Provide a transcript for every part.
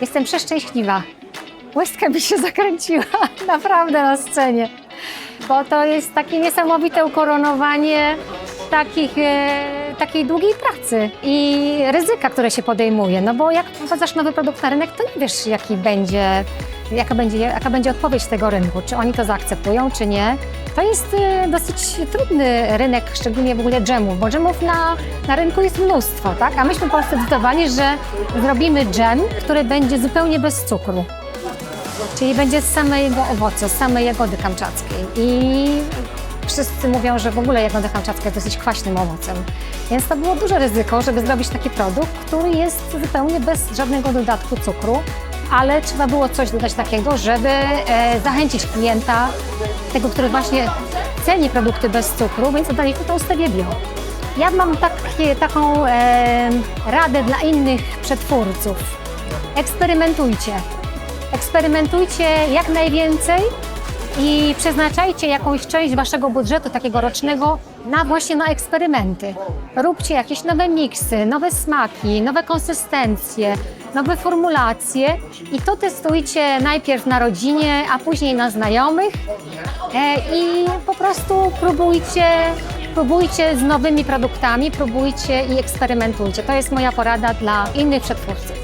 Jestem przeszczęśliwa. Łezka mi się zakręciła, naprawdę na scenie. Bo to jest takie niesamowite ukoronowanie takich, e, takiej długiej pracy i ryzyka, które się podejmuje. No bo jak wprowadzasz nowy produkt na rynek, to nie wiesz, jaki będzie, jaka, będzie, jaka będzie odpowiedź tego rynku. Czy oni to zaakceptują, czy nie. To jest e, dosyć trudny rynek, szczególnie w ogóle dżemów, bo dżemów na, na rynku jest mnóstwo, tak? A myśmy w Polsce zdecydowali, że zrobimy dżem, który będzie zupełnie bez cukru. Czyli będzie z samego owocu, z samej jagody kamczackiej. I wszyscy mówią, że w ogóle jagoda kamczacka jest dosyć kwaśnym owocem. Więc to było duże ryzyko, żeby zrobić taki produkt, który jest zupełnie bez żadnego dodatku cukru, ale trzeba było coś dodać takiego, żeby e, zachęcić klienta, tego, który właśnie ceni produkty bez cukru, więc tą stewię bio. Ja mam takie, taką e, radę dla innych przetwórców. Eksperymentujcie. Eksperymentujcie jak najwięcej i przeznaczajcie jakąś część waszego budżetu takiego rocznego na właśnie na eksperymenty. Róbcie jakieś nowe miksy, nowe smaki, nowe konsystencje, nowe formulacje i to testujcie najpierw na rodzinie, a później na znajomych e, i po prostu próbujcie, próbujcie z nowymi produktami, próbujcie i eksperymentujcie. To jest moja porada dla innych przetwórców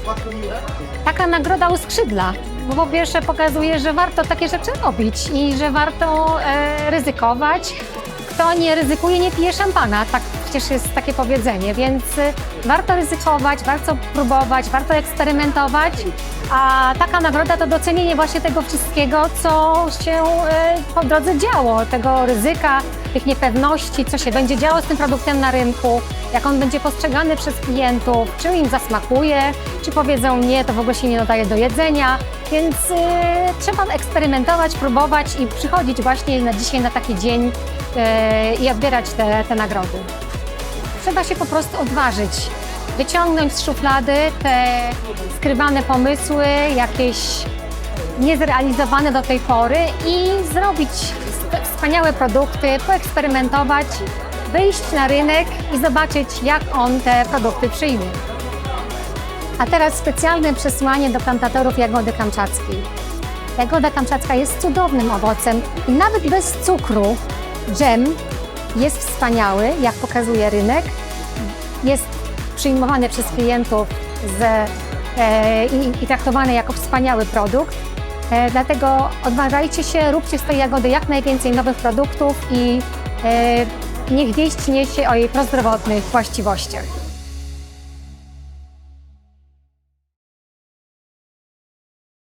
taka nagroda uskrzydla. Bo po pierwsze pokazuje, że warto takie rzeczy robić i że warto e, ryzykować. Kto nie ryzykuje, nie pije szampana. Tak przecież jest takie powiedzenie, więc e, warto ryzykować, warto próbować, warto eksperymentować. A taka nagroda to docenienie właśnie tego wszystkiego, co się e, po drodze działo, tego ryzyka, tych niepewności, co się będzie działo z tym produktem na rynku, jak on będzie postrzegany przez klientów, czy im zasmakuje, czy powiedzą nie, to w ogóle się nie nadaje do jedzenia. Więc y, trzeba eksperymentować, próbować i przychodzić właśnie na dzisiaj na taki dzień y, i odbierać te, te nagrody. Trzeba się po prostu odważyć, wyciągnąć z szuflady te skrywane pomysły, jakieś niezrealizowane do tej pory i zrobić sp- wspaniałe produkty, poeksperymentować, wyjść na rynek i zobaczyć, jak on te produkty przyjmie. A teraz specjalne przesłanie do plantatorów jagody kamczackiej. Jagoda kamczacka jest cudownym owocem i nawet bez cukru dżem jest wspaniały, jak pokazuje rynek. Jest przyjmowany przez klientów z, e, i, i traktowany jako wspaniały produkt. E, dlatego odważajcie się, róbcie z tej jagody jak najwięcej nowych produktów i e, niech wieść niesie o jej prozdrowotnych właściwościach.